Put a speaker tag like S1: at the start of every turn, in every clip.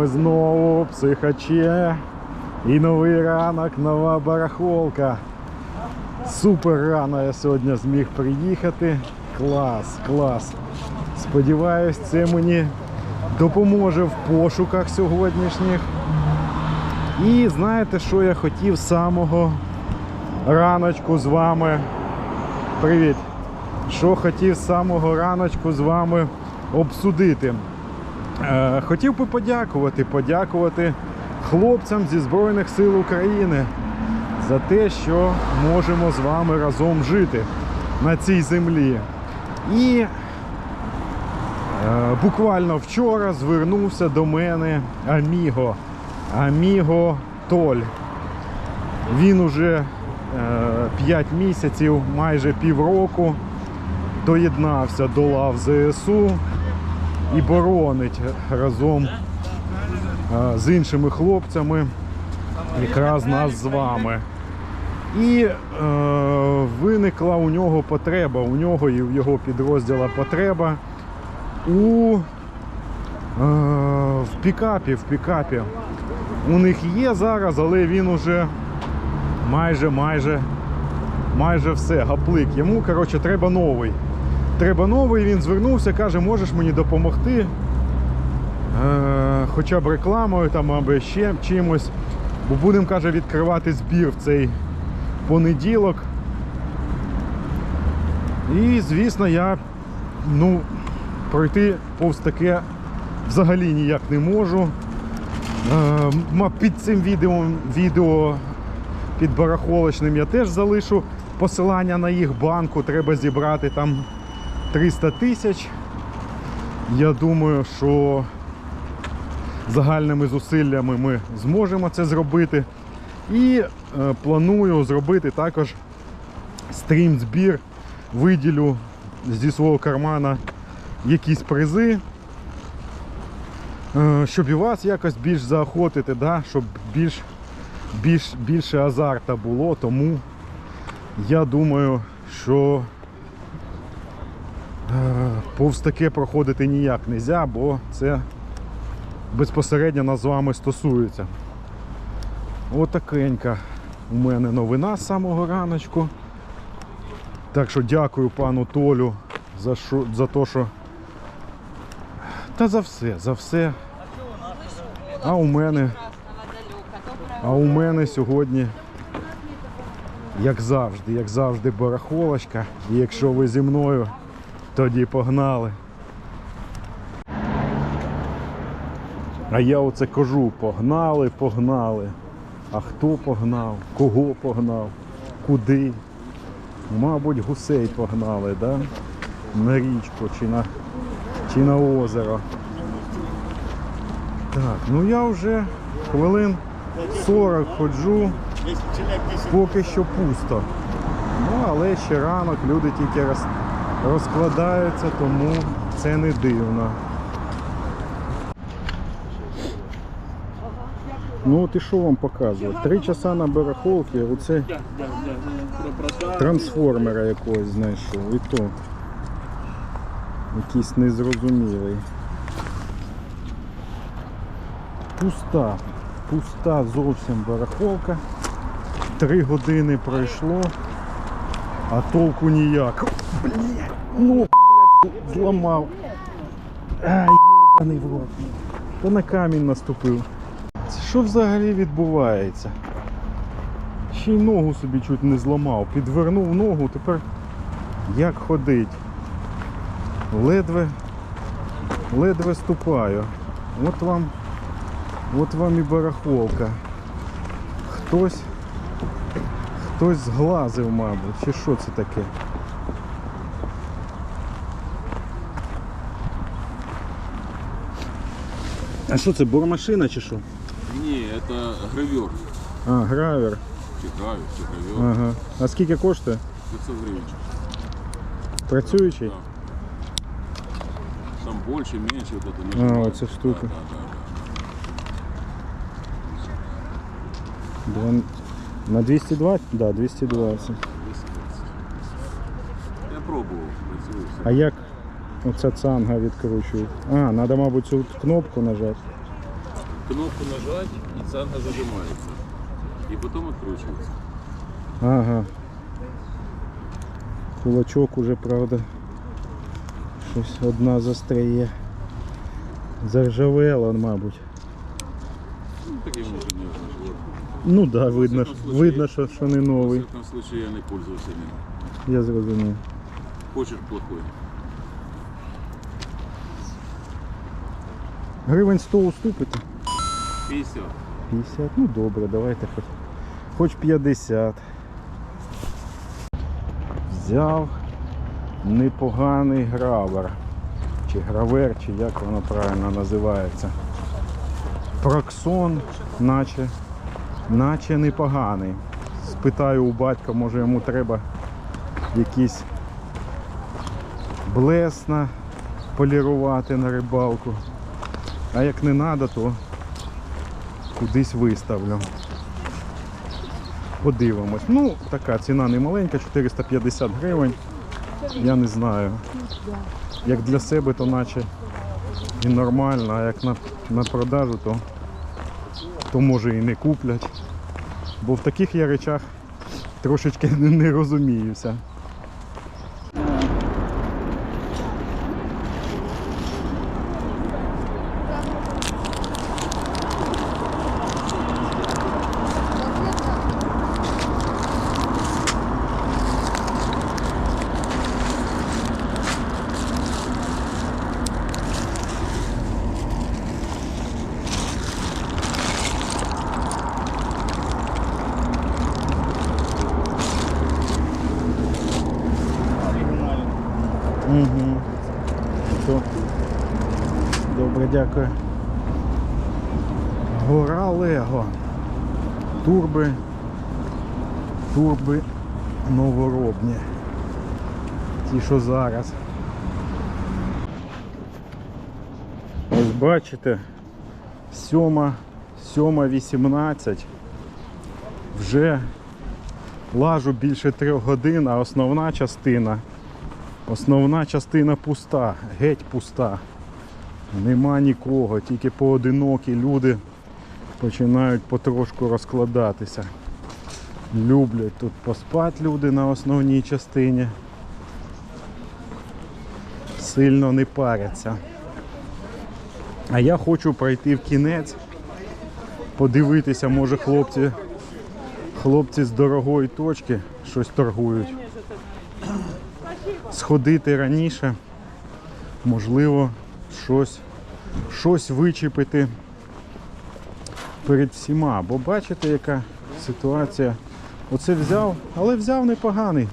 S1: вами знову психаче і новий ранок, нова барахолка. Супер рано я сьогодні зміг приїхати. Клас, клас. Сподіваюсь, це мені допоможе в пошуках сьогоднішніх. І знаєте, що я хотів з самого раночку з вами. Привіт! Що хотів з самого раночку з вами обсудити. Е, хотів би подякувати, подякувати хлопцям зі Збройних сил України за те, що можемо з вами разом жити на цій землі. І е, буквально вчора звернувся до мене Аміго. Аміго Толь. Він уже 5 місяців, майже півроку доєднався до лав ЗСУ і боронить разом е, з іншими хлопцями якраз нас з вами. І е, виникла у нього потреба, у нього і в його підрозділа потреба у е, в пікапі, в пікапі. У них є зараз, але він уже майже, майже, майже все, гаплик. Йому, коротше, треба новий. Треба новий, він звернувся, каже, можеш мені допомогти. Е, хоча б рекламою там або ще чимось. Бо будемо, каже, відкривати збір в цей понеділок. І, звісно, я ну, пройти повз таке взагалі ніяк не можу. Е, під цим відео, відео під барахолочним я теж залишу посилання на їх банку. Треба зібрати там 300 тисяч. Я думаю, що загальними зусиллями ми зможемо це зробити. І е, планую зробити також стрім-збір. Виділю зі свого кармана якісь призи, е, щоб і вас якось більш заохотити, да? щоб більш, більш, більше азарта було. Тому я думаю, що повз таке проходити ніяк не можна, бо це безпосередньо нас з вами стосується. Отакенька у мене новина з самого раночку. Так що дякую пану Толю за, що, за те, що. Та за все, за все. А у мене, а у мене сьогодні, як завжди, як завжди, барахолочка. І якщо ви зі мною, тоді погнали. А я оце кажу, погнали, погнали. А хто погнав? Кого погнав? Куди? Мабуть, гусей погнали, да? На річку чи на, чи на озеро. Так, ну я вже хвилин 40 ходжу, поки що пусто. Ну, але ще ранок, люди тільки роз, розкладаються, тому це не дивно. Ну от і що вам показувати? Три часа на барахолці, оце трансформера якогось знайшов. І то якийсь незрозумілий. Пуста, пуста зовсім барахолка. Три години пройшло, а толку ніяк. Блять, ну, блядь, зламав. Ай, йобаний в рот. Та на камінь наступив. Це що взагалі відбувається? Ще й ногу собі чуть не зламав. Підвернув ногу, тепер як ходить. Ледве, ледве ступаю. От вам, от вам і барахолка. Хтось, хтось зглазив, мабуть, чи що це таке? А що це, бормашина чи що?
S2: Не, это гравер.
S1: А, гравер.
S2: Чи гравер, чи гравер.
S1: Ага. А скільки коштує?
S2: 500 гривен.
S1: Працюючий?
S2: Да. Там больше, меньше вот это
S1: А,
S2: нажимаешь.
S1: вот эта штука.
S2: Да, да, да.
S1: Два- На 220? Да, 220.
S2: 220. Я пробовал, працює.
S1: А як, Оця цанга відкручує. А, треба, мабуть, цю кнопку нажати.
S2: Кнопку нажать и цанга зажимается. И потом откручивается.
S1: Ага. Кулачок уже, правда. Щось одна застряє. Заржавела, мабуть.
S2: Ну, таким уже не.
S1: Ну так, да, видно,
S2: случае-
S1: видно, що, що не
S2: В
S1: новий.
S2: всяком случае я не пользовался ним.
S1: Я зрозумів.
S2: Почерк плохой.
S1: Гривень 100 уступите?
S2: 50.
S1: 50. Ну добре, давайте хоч, хоч 50. Взяв непоганий гравер. Чи гравер, чи як воно правильно називається. Проксон, наче, наче непоганий. Спитаю у батька, може йому треба якийсь блесна полірувати на рибалку. А як не треба, то кудись виставлю. Подивимось. Ну, така ціна не маленька, 450 гривень. Я не знаю. Як для себе, то наче і нормально, а як на, на продажу, то, то може і не куплять. Бо в таких я речах трошечки не, розуміюся. Угу. То. Добре, дякую. Гора Лего. Турби. Турби новоробні. Ті, що зараз. Ось бачите, 7, 7.18. Вже лажу більше трьох годин, а основна частина Основна частина пуста, геть пуста. Нема нікого, тільки поодинокі люди починають потрошку розкладатися. Люблять тут поспати люди на основній частині. Сильно не паряться. А я хочу пройти в кінець, подивитися, може хлопці, хлопці з дорогої точки щось торгують сходити раніше, можливо, щось, щось вичепити перед всіма. Бо бачите, яка ситуація. Оце взяв, але взяв непоганий.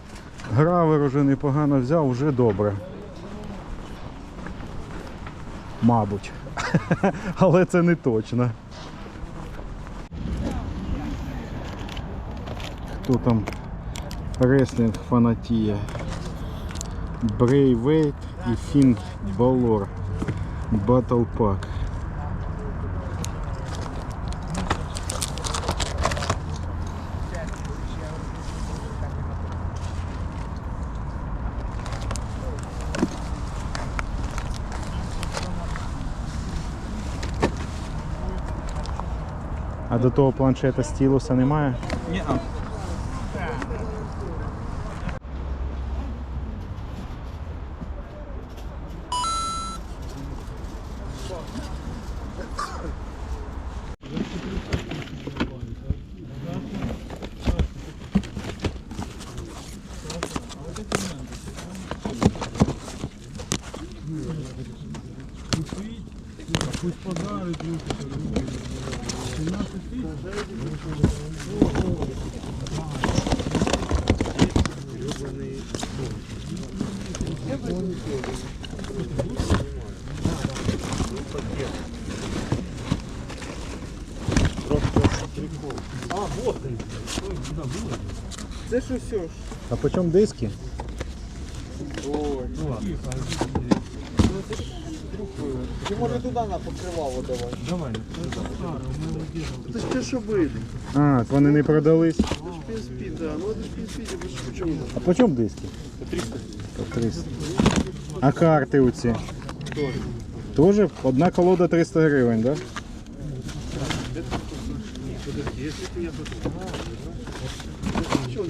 S1: Гравер уже непогано взяв, вже добре. Мабуть. Але це не точно. Хто там реслінг фанатіє? Брейвейт і Фін Балор Battle Pack. А до того планшета стілуса немає?
S3: Ні, Це що все ж?
S1: А по чому диски?
S3: Ой, ну ладно. Чи може туди на покривало давай? Давай. Це ж те, що вийде.
S1: А, вони не продались.
S3: PSP, да. Ну это PSP, больше почему?
S1: А по чому диски?
S3: По 300.
S1: По 300. А карти оці?
S3: Тоже.
S1: Тоже одна колода 300 гривень, так? Да?
S3: Подожди, если это я потом. Что,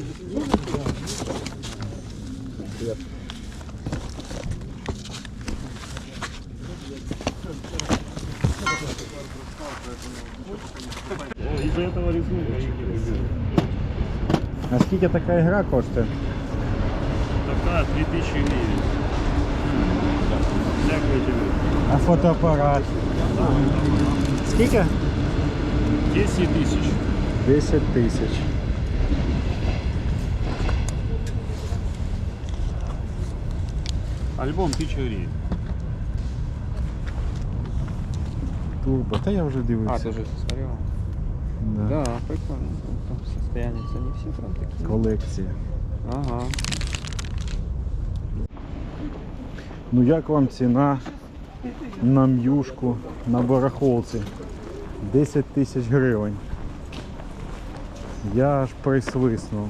S4: Из-за этого рисунка
S1: А скільки така ігра коштує?
S4: такая 2000 гривен. Дякую тебе.
S1: А фотоапарат? Скільки?
S4: 10 тысяч.
S1: 10 тисяч.
S4: Альбом 1000 гривен.
S1: Турбо. Та я вже дивився.
S3: А, ты же смотрел?
S1: Да.
S3: Да, прикольно. Там состояние, они все прям такие.
S1: Колекція.
S3: Ага.
S1: Ну як вам ціна на м'юшку на барахолці? 10 тисяч гривень. Я аж присвиснув.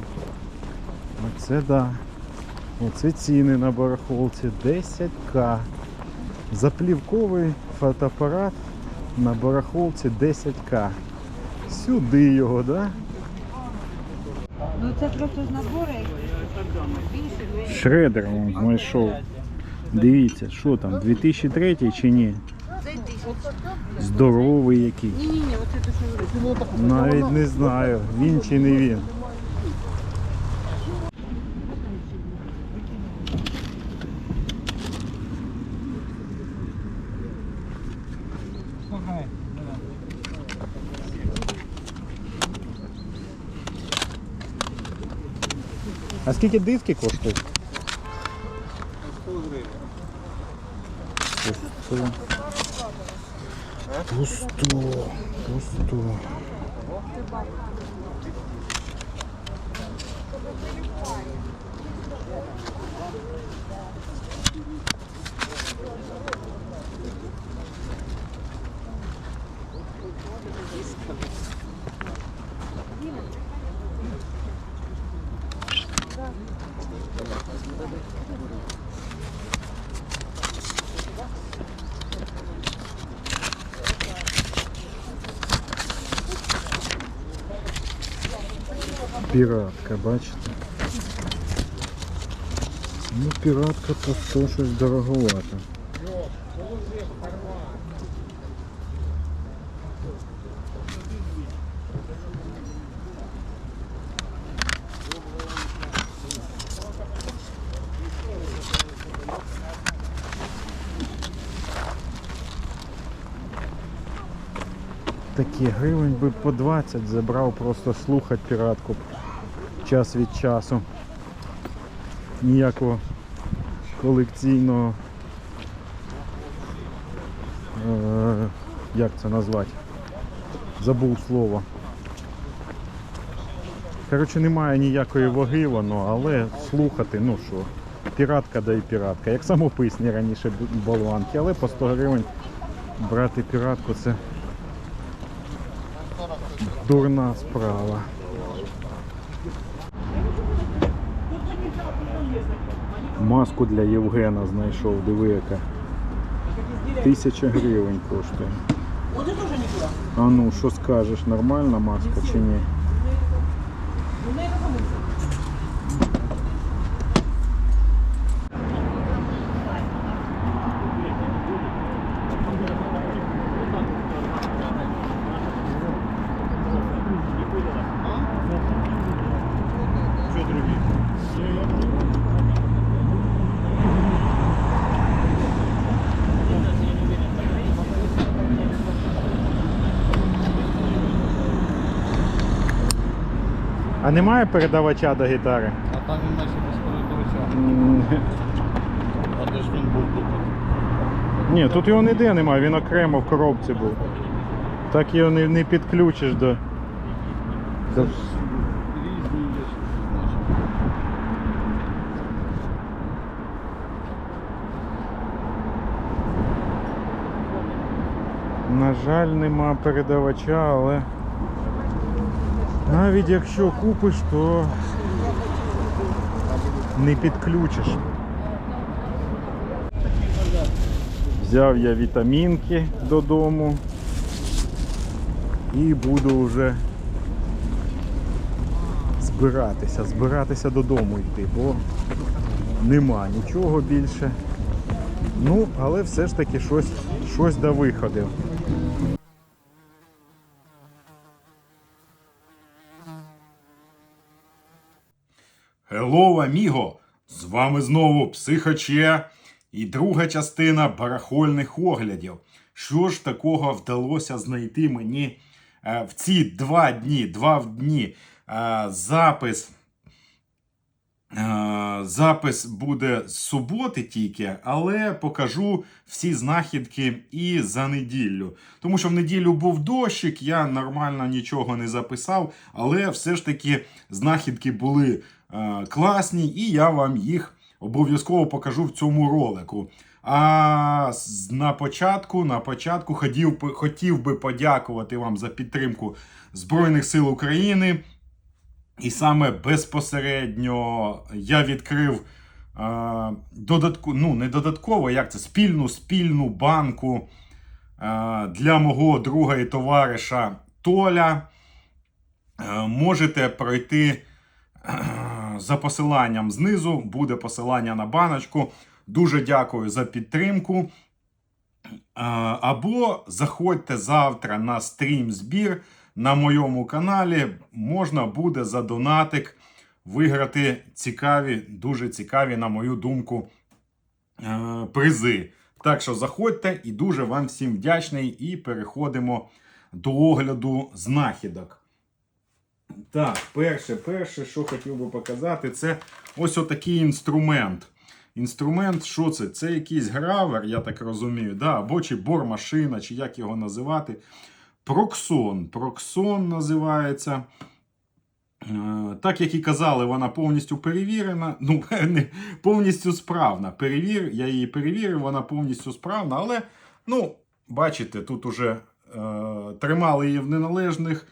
S1: Оце да. Оце ціни на барахолці 10к. Заплівковий фотоапарат на барахолці 10к. Сюди його, да?
S5: Ну це просто з набору більше.
S1: Шредер он знайшов. Дивіться, що там, 2003 чи ні? Здоровий який. Навіть не знаю, він чи не він. А скільки диски коштують? 100 гривень. По 100. По 100. Піратка, бачите? Ну, піратка по 100 щось дороговато. Такі гривень би по 20 забрав просто слухати піратку час від часу. Ніякого колекційного. Е, як це назвати? Забув слово. Коротше, немає ніякої ваги воно, але слухати, ну що, піратка да і піратка. Як самописні раніше болванки, але по 100 гривень брати піратку це дурна справа. Маску для Євгена знайшов, диви яка. Тисяча гривень коштує. А ну, що скажеш, нормальна маска чи ні? А немає передавача до гітари?
S3: А там він наче безпередовича.
S1: М,
S3: А де ж він був тут?
S1: Ні, тут його ніде немає, він окремо в коробці був. Так його не, не підключиш до. до... На жаль, нема передавача, але Навіть якщо купиш, то не підключиш. Взяв я вітамінки додому і буду вже збиратися, збиратися додому йти, бо нема нічого більше. Ну, але все ж таки щось, щось да виходив. Hello, аміго! З вами знову Психоче і друга частина барахольних оглядів. Що ж такого вдалося знайти мені е, в ці два дні, два дні е, запис. Е, Запис буде з суботи тільки, але покажу всі знахідки і за неділю. Тому що в неділю був дощик, я нормально нічого не записав, але все ж таки знахідки були класні, і я вам їх обов'язково покажу в цьому ролику. А на початку, на початку хотів, хотів би подякувати вам за підтримку Збройних сил України. І саме безпосередньо я відкрив е, додатку, ну не додатково, як це спільну спільну банку е, для мого друга і товариша Толя. Е, можете пройти е, за посиланням знизу, буде посилання на баночку. Дуже дякую за підтримку. Е, Або заходьте завтра на стрім збір на моєму каналі. Можна буде за донатик виграти цікаві, дуже цікаві, на мою думку, е, призи. Так що заходьте і дуже вам всім вдячний. І переходимо до огляду знахідок. Так, перше, перше, що хотів би показати, це ось отакий інструмент. Інструмент, що це? Це якийсь гравер, я так розумію, да? або чи бормашина, чи як його називати. Проксон. Проксон називається. Е, Так як і казали, вона повністю перевірена. Ну, не повністю справна. Перевір, я її перевірив, вона повністю справна, але, ну, бачите, тут уже е, тримали її в неналежних,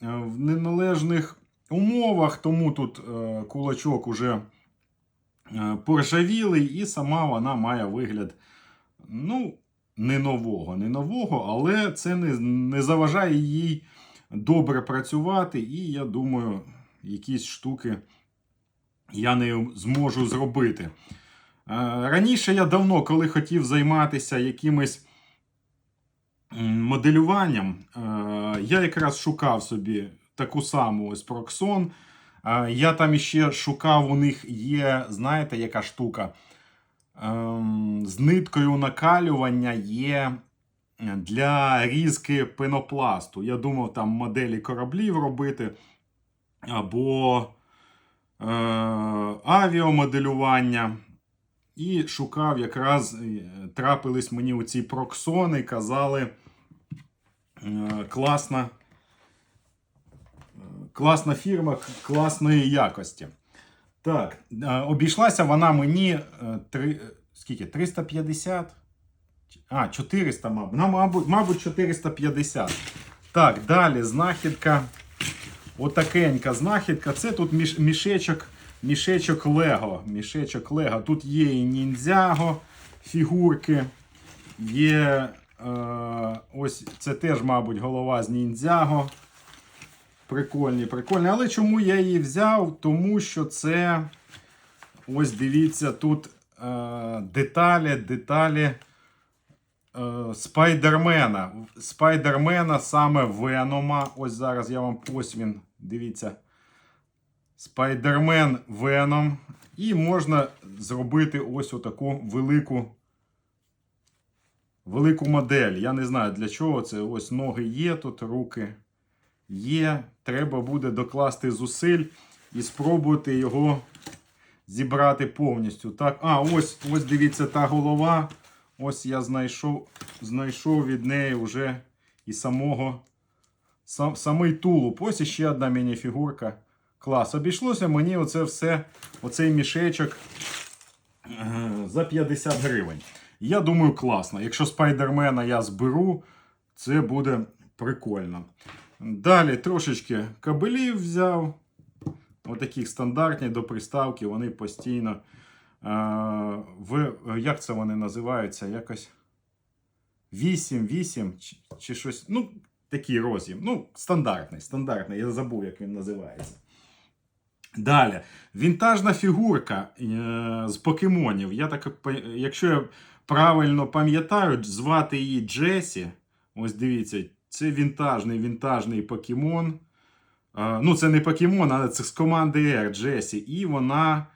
S1: в неналежних умовах, тому тут е, кулачок уже е, поржавілий, і сама вона має вигляд, ну, не нового, не нового, але це не, не заважає їй добре працювати, і я думаю, якісь штуки я не зможу зробити. Е, Раніше я давно, коли хотів займатися якимось м, моделюванням, е, я якраз шукав собі таку саму ось Proxon. Е, Я там іще шукав, у них є, знаєте, яка штука. Ем, З ниткою накалювання є для різки пенопласту. Я думав там моделі кораблів робити, або е, авіамоделювання. І шукав якраз е, трапились мені оці проксони, казали е, класна, е, класна фірма класної якості. Так, обійшлася вона мені е, три, е, скільки? 350? А, 400, мабуть. Ну, мабуть, мабуть, 450. Так, далі знахідка. Отакенька знахідка. Це тут мішечок, мішечок Лего. Мішечок Лего. Тут є і ніндзяго фігурки. Є е, ось це теж, мабуть, голова з ніндзяго. Прикольні, прикольні. Але чому я її взяв? Тому що це. Ось дивіться, тут е, деталі, деталі е, Спайдермена. Спайдермена саме Венома. Ось зараз я вам ось він. Дивіться. Спайдермен Веном. І можна зробити ось отаку велику. Велику модель. Я не знаю для чого це. Ось ноги є, тут руки є. Треба буде докласти зусиль і спробувати його зібрати повністю. Так, а, ось, ось дивіться, та голова. Ось я знайшов, знайшов від неї вже і самого сам, самий тулуб. Ось іще одна мініфігурка. Клас. Обійшлося мені оце все, оцей мішечок е, за 50 гривень. Я думаю, класно. Якщо спайдермена я зберу, це буде прикольно. Далі трошечки кабелів взяв. Отаких стандартні до приставки, вони постійно. Е, в, як це вони називаються? Якось 8, 8 чи, чи щось. Ну, такий роз'єм. Ну, стандартний, стандартний. Я забув, як він називається. Далі. Вінтажна фігурка е, з покемонів. Я так, якщо я правильно пам'ятаю, звати її Джесі. Ось дивіться, це вінтажний вінтажний покемон. Е, ну, це не покемон, але це з команди R Джесі. І вона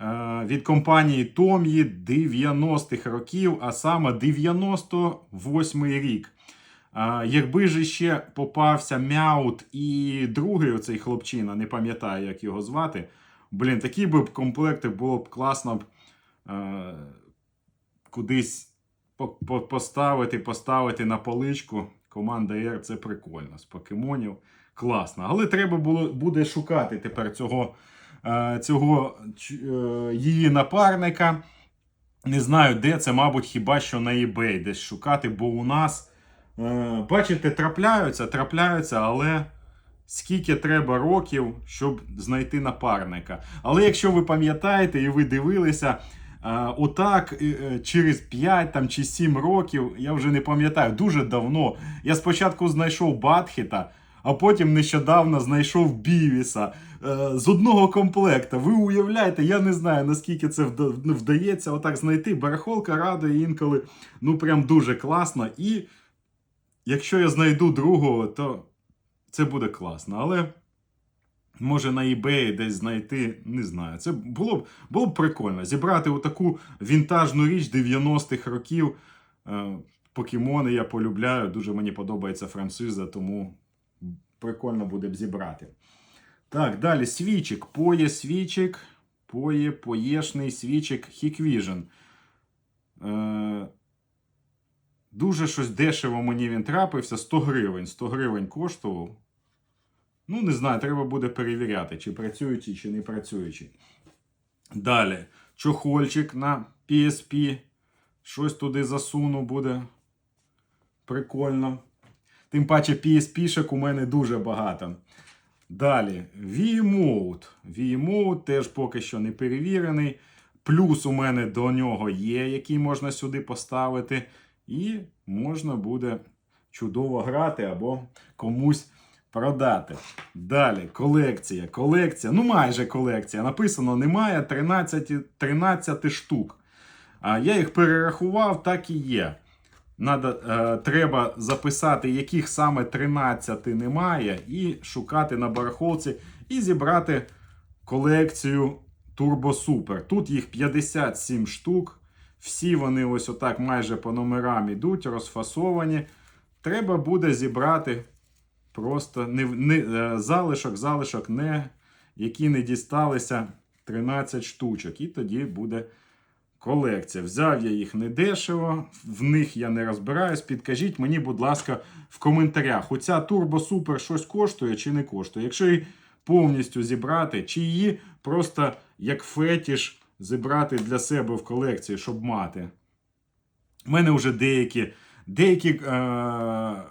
S1: е, від компанії Том'ї 90-х років, а саме 98-й рік. Якби ж ще попався Мяут і другий оцей хлопчина, не пам'ятаю, як його звати. Блін, такі б комплекти було б класно б е, кудись по- по- поставити, поставити на поличку. Команда R це прикольно з покемонів. Класно. Але треба було, буде шукати тепер цього, е, цього е, її напарника. Не знаю, де це, мабуть, хіба що на eBay десь шукати, бо у нас. Е, Бачите, трапляються, трапляються, але скільки треба років, щоб знайти напарника. Але якщо ви пам'ятаєте і ви дивилися, е, отак е, через 5 там, чи 7 років, я вже не пам'ятаю, дуже давно. Я спочатку знайшов Батхіта, а потім нещодавно знайшов Бівіса з одного комплекта. Ви уявляєте, я не знаю, наскільки це вдається отак знайти. Барахолка радує інколи, ну прям дуже класно. І якщо я знайду другого, то це буде класно. Але може на eBay десь знайти, не знаю. Це було б, було б прикольно. Зібрати отаку вінтажну річ 90-х років. Е, Покемони я полюбляю. Дуже мені подобається франшиза, тому прикольно буде б зібрати. Так, далі свічик. Поє свічик. Поє, поєшний свічик Hikvision. Е, Дуже щось дешево мені він трапився. 100 гривень. 100 гривень коштував. Ну, не знаю, треба буде перевіряти, чи працюючий, чи не працюючий. Далі. Чохольчик на PSP. Щось туди засуну буде. Прикольно. Тим паче PSP-шок у мене дуже багато. Далі. V-Mode. V-Mode теж поки що не перевірений. Плюс у мене до нього є, який можна сюди поставити. І можна буде чудово грати або комусь продати. Далі, колекція. Колекція, ну майже колекція. Написано немає 13, 13 штук. А я їх перерахував, так і є. Надо, е, треба записати, яких саме 13 немає, і шукати на барахолці, і зібрати колекцію Turbo Super. Тут їх 57 штук. Всі вони ось отак майже по номерам ідуть, розфасовані. Треба буде зібрати просто не, не, е, залишок, залишок, не, які не дісталися 13 штучок. І тоді буде колекція. Взяв я їх недешево, в них я не розбираюсь. Підкажіть мені, будь ласка, в коментарях, оця Super щось коштує чи не коштує. Якщо її повністю зібрати, чи її просто як фетіш зібрати для себе в колекції, щоб мати. У мене вже деякі, деякі е-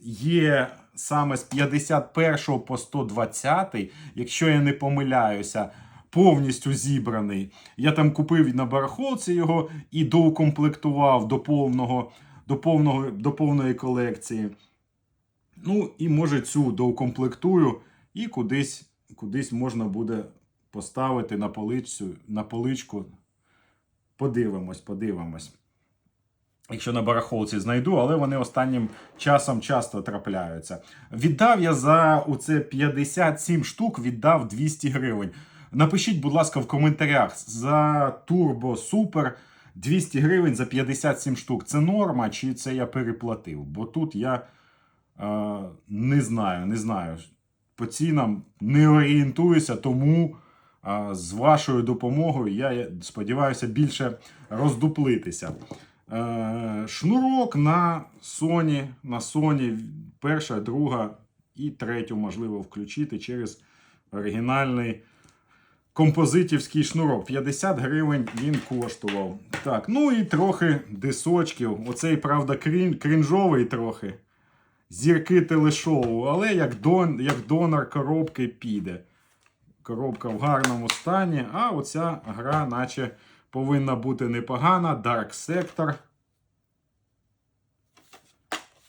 S1: є саме з 51 по 120, якщо я не помиляюся, повністю зібраний. Я там купив на барахолці його і доукомплектував до повного, до повного, до повної колекції. Ну, і може цю доукомплектую і кудись, кудись можна буде поставити на поличцю, на поличку. Подивимось, подивимось. Якщо на барахолці знайду, але вони останнім часом часто трапляються. Віддав я за оце 57 штук, віддав 200 гривень. Напишіть, будь ласка, в коментарях за Turbo Super 200 гривень за 57 штук. Це норма, чи це я переплатив? Бо тут я е, не знаю, не знаю. По цінам не орієнтуюся, тому з вашою допомогою я сподіваюся більше роздуплитися. Е, шнурок на Sony, на Sony перша, друга і третю можливо включити через оригінальний композитівський шнурок. 50 гривень він коштував. Так, ну і трохи дисочків. Оцей, правда, крін, крінжовий трохи. зірки телешоу, але як, дон, як донор коробки піде. Коробка в гарному стані, а оця гра, наче повинна бути непогана. Dark Sector.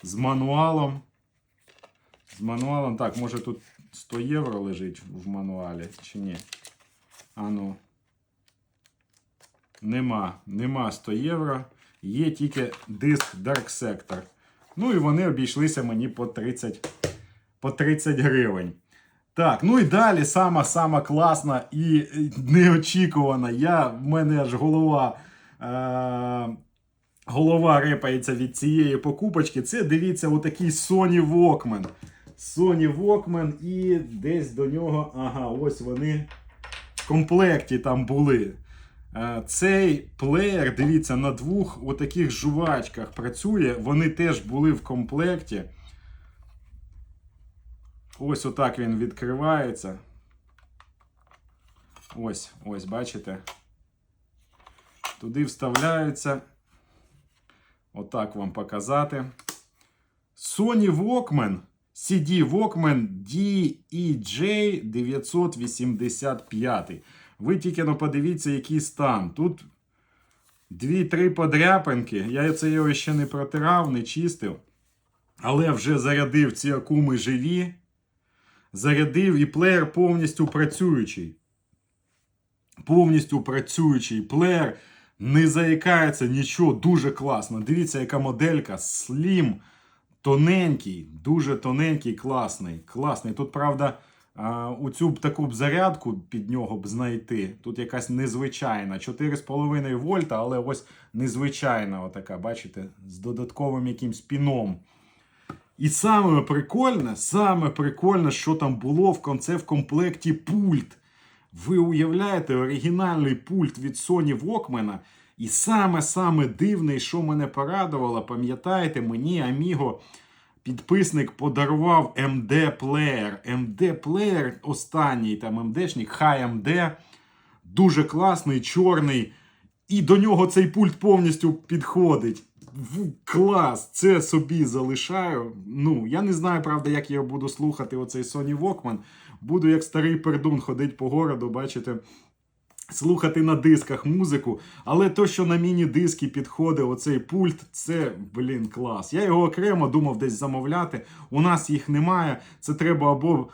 S1: З мануалом. З мануалом. Так, може тут 100 євро лежить в мануалі чи ні? А ну. Нема, нема 100 євро. Є тільки диск Dark Sector. Ну і вони обійшлися мені по 30, по 30 гривень. Так, ну і далі сама сама класна і е, неочікувана. Я, в мене аж голова. Е- голова репається від цієї покупочки. Це дивіться, отакий Sony Walkman. Sony Walkman і десь до нього. Ага, ось вони в комплекті там були. Е, Цей плеєр, дивіться, на двох отаких жувачках працює. Вони теж були в комплекті. Ось отак він відкривається. Ось, ось, бачите? Туди вставляються. Отак вам показати. Sony Walkman CD Walkman DEJ 985. Ви тільки ну, подивіться, який стан. Тут дві-три подряпинки. Я це його ще не протирав, не чистив. Але вже зарядив ці акуми живі. Зарядив і плеєр повністю працюючий. Повністю працюючий плеєр. Не заїкається нічого, дуже класно. Дивіться, яка моделька. Slim, тоненький, дуже тоненький, класний. Класний. Тут, правда, у цю б таку б зарядку під нього б знайти. Тут якась незвичайна. 4,5 вольта, але ось незвичайна, отака, бачите, з додатковим якимсь піном. І саме прикольне, саме прикольне, що там було в конце в комплекті пульт. Ви уявляєте оригінальний пульт від Sony Walkman. І саме-саме дивне, що мене порадувало, пам'ятаєте, мені Amigo підписник подарував MD плеєр. MD плеєр останній там MD-шник, High MD. Дуже класний, чорний. І до нього цей пульт повністю підходить. Клас, це собі залишаю. Ну, я не знаю, правда, як я буду слухати оцей Sony Walkman. Буду як старий пердун ходити по городу, бачите, слухати на дисках музику. Але то, що на міні-диски підходить оцей пульт, це, блін, клас. Я його окремо думав десь замовляти. У нас їх немає. Це треба або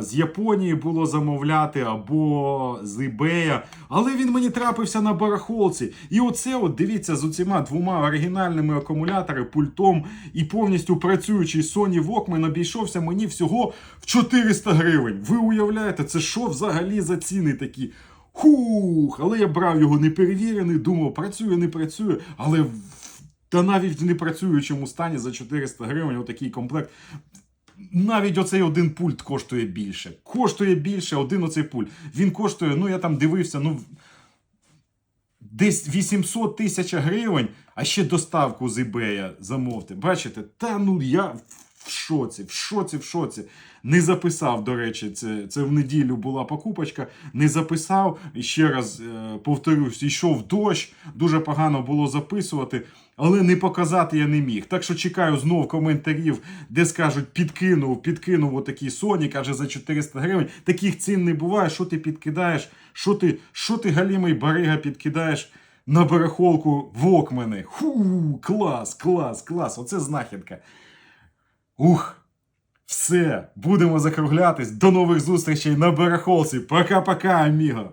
S1: з Японії було замовляти, або з eBay. Але він мені трапився на барахолці. І оце, от дивіться, з оціма двома оригінальними акумуляторами, пультом і повністю працюючий Sony Walkman обійшовся мені всього в 400 гривень. Ви уявляєте, це що взагалі за ціни такі? Хух, але я брав його неперевірений, думав, працює, не працює, але та навіть в непрацюючому стані за 400 гривень отакий комплект. Навіть оцей один пульт коштує більше. Коштує більше один оцей пульт. Він коштує, ну я там дивився, ну десь 800 тисяч гривень, а ще доставку з eBay замовте. Бачите, та ну я в шоці, в шоці, в шоці. Не записав, до речі, це, це в неділю була покупочка. Не записав. Ще раз е, повторюсь, йшов дощ, дуже погано було записувати, але не показати я не міг. Так що чекаю знов коментарів, де скажуть, підкинув, підкинув отакий Sony, каже, за 400 гривень. Таких цін не буває. Що ти підкидаєш? Що ти, що ти галімий барига підкидаєш? На барахолку вокмени. Ху, клас, клас, клас. Оце знахідка. Ух. Все, будемо закруглятись. До нових зустрічей на барахолці. Пока-пока, аміго.